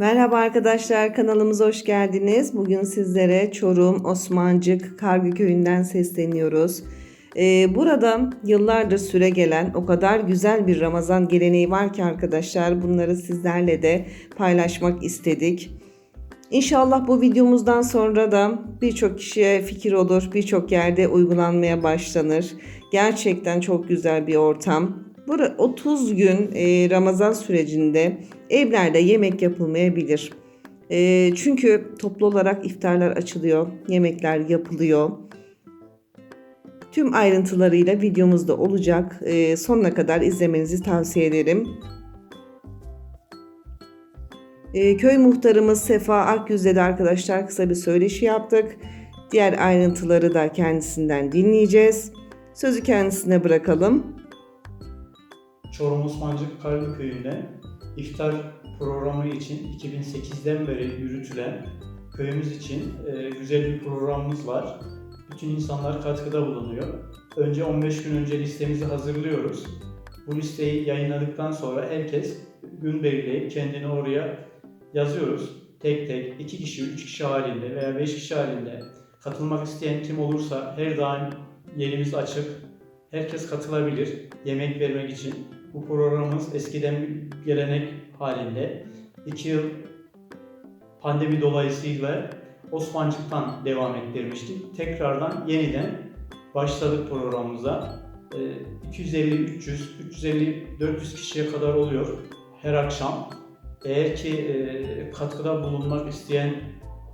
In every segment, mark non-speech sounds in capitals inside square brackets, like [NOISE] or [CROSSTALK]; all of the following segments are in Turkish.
Merhaba arkadaşlar kanalımıza hoş geldiniz. Bugün sizlere Çorum Osmancık Kargı Köyü'nden sesleniyoruz. Ee, burada yıllardır süre gelen o kadar güzel bir Ramazan geleneği var ki arkadaşlar bunları sizlerle de paylaşmak istedik. İnşallah bu videomuzdan sonra da birçok kişiye fikir olur, birçok yerde uygulanmaya başlanır. Gerçekten çok güzel bir ortam. Burada 30 gün e, Ramazan sürecinde evlerde yemek yapılmayabilir. E, çünkü toplu olarak iftarlar açılıyor, yemekler yapılıyor. Tüm ayrıntılarıyla videomuzda olacak. E, sonuna kadar izlemenizi tavsiye ederim. E, köy muhtarımız Sefa Akyüz'le de arkadaşlar kısa bir söyleşi yaptık. Diğer ayrıntıları da kendisinden dinleyeceğiz. Sözü kendisine bırakalım. Çorum Osmancık Karlı Köyü'nde iftar programı için 2008'den beri yürütülen köyümüz için e, güzel bir programımız var. Bütün insanlar katkıda bulunuyor. Önce 15 gün önce listemizi hazırlıyoruz. Bu listeyi yayınladıktan sonra herkes gün belirleyip kendini oraya yazıyoruz. Tek tek 2 kişi, 3 kişi halinde veya 5 kişi halinde katılmak isteyen kim olursa her daim yerimiz açık. Herkes katılabilir yemek vermek için. Bu programımız eskiden bir gelenek halinde. 2 yıl pandemi dolayısıyla Osmancık'tan devam ettirmiştik. Tekrardan yeniden başladık programımıza. Ee, 250, 300, 350, 400 kişiye kadar oluyor her akşam. Eğer ki e, katkıda bulunmak isteyen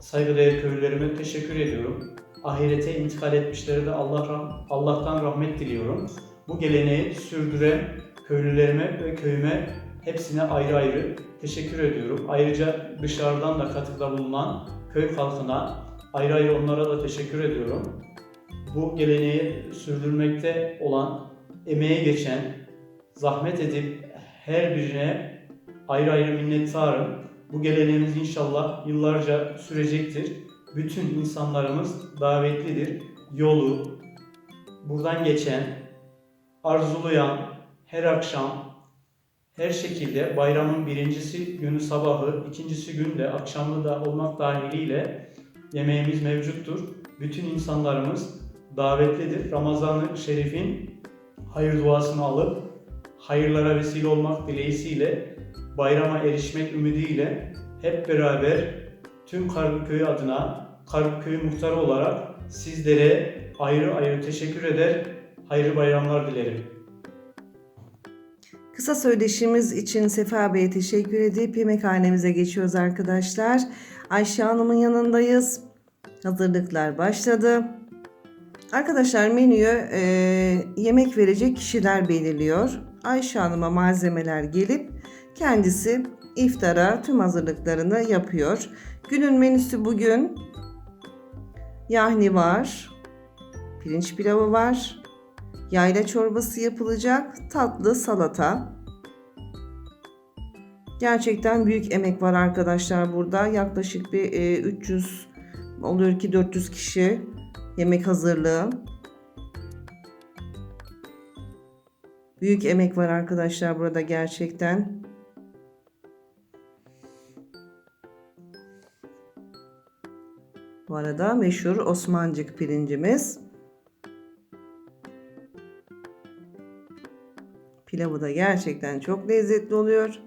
saygıdeğer köylülerime teşekkür ediyorum. Ahirete intikal etmişlere de Allah'tan rahmet diliyorum. Bu geleneği sürdüren köylülerime ve köyüme hepsine ayrı ayrı teşekkür ediyorum. Ayrıca dışarıdan da katkıda bulunan köy halkına ayrı ayrı onlara da teşekkür ediyorum. Bu geleneği sürdürmekte olan, emeğe geçen, zahmet edip her birine ayrı ayrı minnettarım. Bu geleneğimiz inşallah yıllarca sürecektir. Bütün insanlarımız davetlidir. Yolu, buradan geçen, arzulayan, her akşam, her şekilde bayramın birincisi günü sabahı, ikincisi günde, akşamı da olmak dahiliyle yemeğimiz mevcuttur. Bütün insanlarımız davetlidir. Ramazan-ı Şerif'in hayır duasını alıp hayırlara vesile olmak dileğiyle bayrama erişmek ümidiyle hep beraber tüm Kargıköy adına Kargıköy muhtarı olarak sizlere ayrı ayrı teşekkür eder, hayırlı bayramlar dilerim. Kısa söyleşimiz için Sefa Bey'e teşekkür edip yemekhanemize geçiyoruz arkadaşlar. Ayşe Hanım'ın yanındayız. Hazırlıklar başladı. Arkadaşlar menüyü e, yemek verecek kişiler belirliyor. Ayşe Hanım'a malzemeler gelip kendisi iftara tüm hazırlıklarını yapıyor. Günün menüsü bugün yahni var, pirinç pilavı var, yayla çorbası yapılacak, tatlı salata. Gerçekten büyük emek var arkadaşlar burada. Yaklaşık bir e, 300 oluyor ki 400 kişi yemek hazırlığı. Büyük emek var arkadaşlar burada gerçekten. Bu arada meşhur Osmancık pirincimiz. Pilavı da gerçekten çok lezzetli oluyor.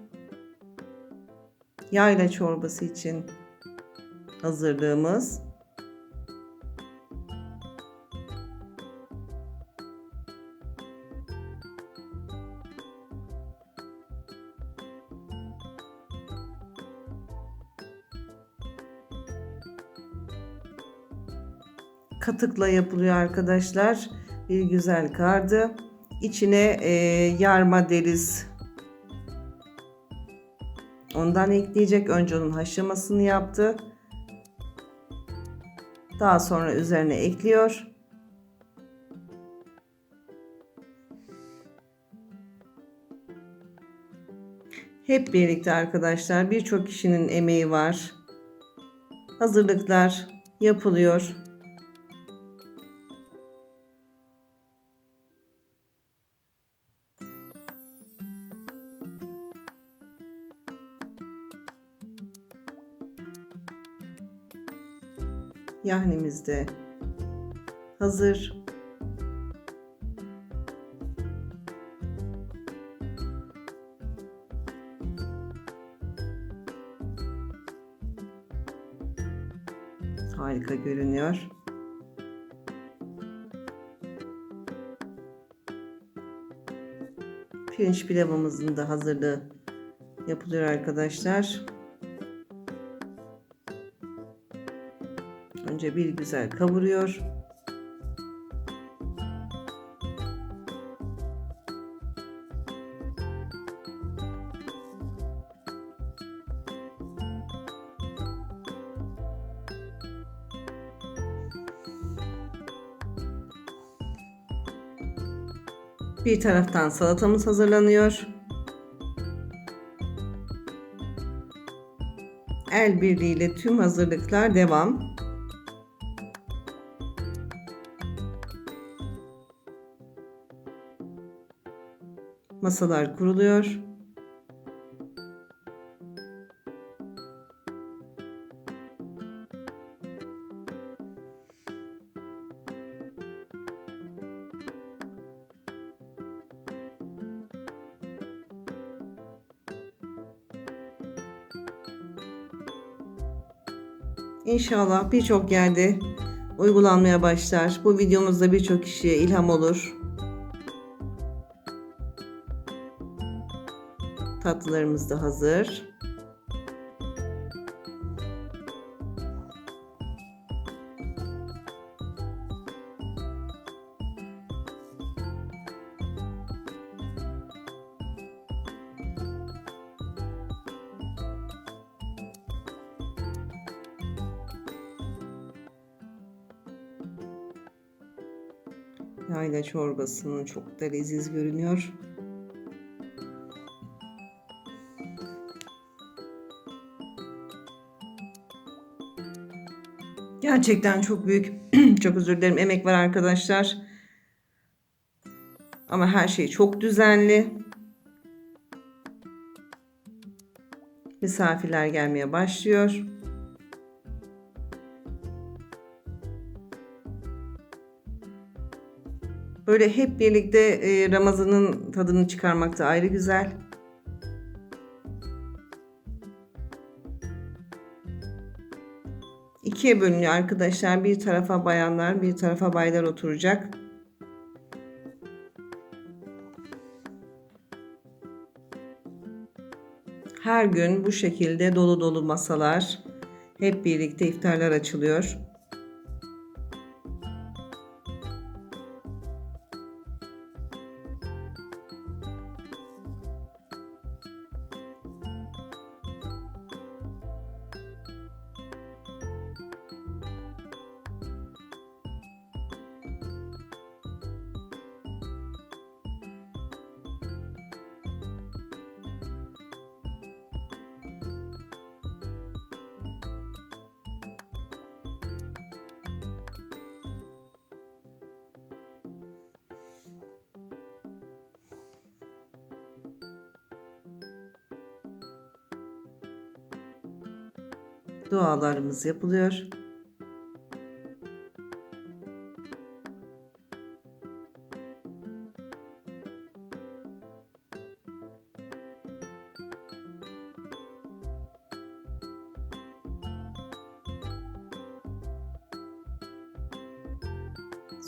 Yayla çorbası için hazırlığımız. Katıkla yapılıyor arkadaşlar. Bir güzel kardı. İçine e, yarma deriz. Ondan ekleyecek. Önce onun haşlamasını yaptı. Daha sonra üzerine ekliyor. Hep birlikte arkadaşlar birçok kişinin emeği var. Hazırlıklar yapılıyor. Yahnimiz hazır. Harika görünüyor. Pirinç pilavımızın da hazırlığı yapılıyor arkadaşlar. Önce bir güzel kavuruyor. Bir taraftan salatamız hazırlanıyor. El birliğiyle tüm hazırlıklar devam. Masalar kuruluyor. İnşallah birçok yerde uygulanmaya başlar. Bu videomuzda birçok kişiye ilham olur. Tatlılarımız da hazır. Yayla çorbasının çok da leziz görünüyor. Gerçekten çok büyük, [CLEARS THROAT] çok özür dilerim emek var arkadaşlar. Ama her şey çok düzenli. Misafirler gelmeye başlıyor. Böyle hep birlikte e, Ramazan'ın tadını çıkarmak da ayrı güzel. İkiye bölünüyor arkadaşlar. Bir tarafa bayanlar, bir tarafa baylar oturacak. Her gün bu şekilde dolu dolu masalar, hep birlikte iftarlar açılıyor. Dualarımız yapılıyor.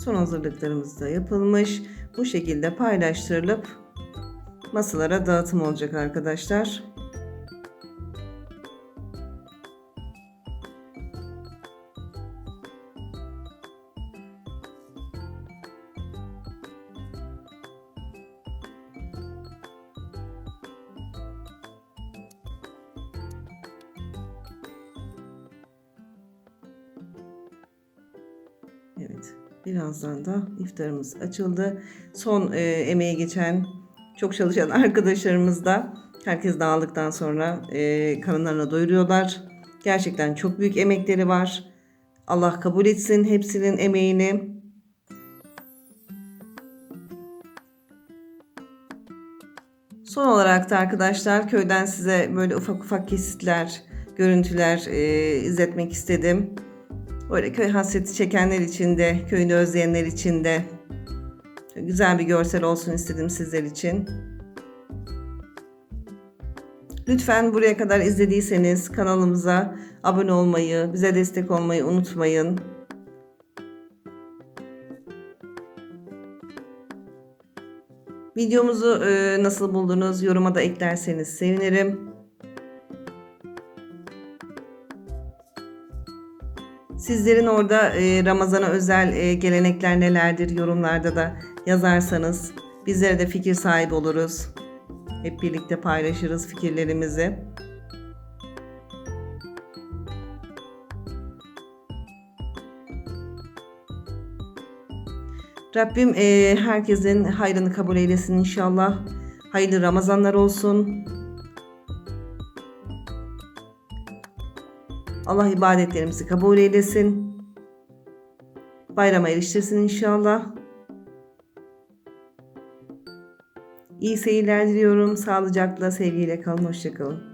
Son hazırlıklarımız da yapılmış. Bu şekilde paylaştırılıp masalara dağıtım olacak arkadaşlar. Evet. Birazdan da iftarımız açıldı. Son e, emeğe geçen çok çalışan [LAUGHS] arkadaşlarımız da herkes dağıldıktan sonra e, karınlarına doyuruyorlar. Gerçekten çok büyük emekleri var. Allah kabul etsin hepsinin emeğini. Son olarak da arkadaşlar köyden size böyle ufak ufak kesitler, görüntüler e, izletmek istedim. Böyle köy hasreti çekenler için de, köyünü özleyenler için de güzel bir görsel olsun istedim sizler için. Lütfen buraya kadar izlediyseniz kanalımıza abone olmayı, bize destek olmayı unutmayın. Videomuzu e, nasıl buldunuz yoruma da eklerseniz sevinirim. Sizlerin orada e, Ramazan'a özel e, gelenekler nelerdir yorumlarda da yazarsanız bizlere de fikir sahibi oluruz. Hep birlikte paylaşırız fikirlerimizi. Rabbim e, herkesin hayrını kabul eylesin inşallah. Hayırlı Ramazanlar olsun. Allah ibadetlerimizi kabul eylesin. Bayrama eriştirsin inşallah. İyi seyirler diliyorum. Sağlıcakla, sevgiyle kalın. Hoşçakalın.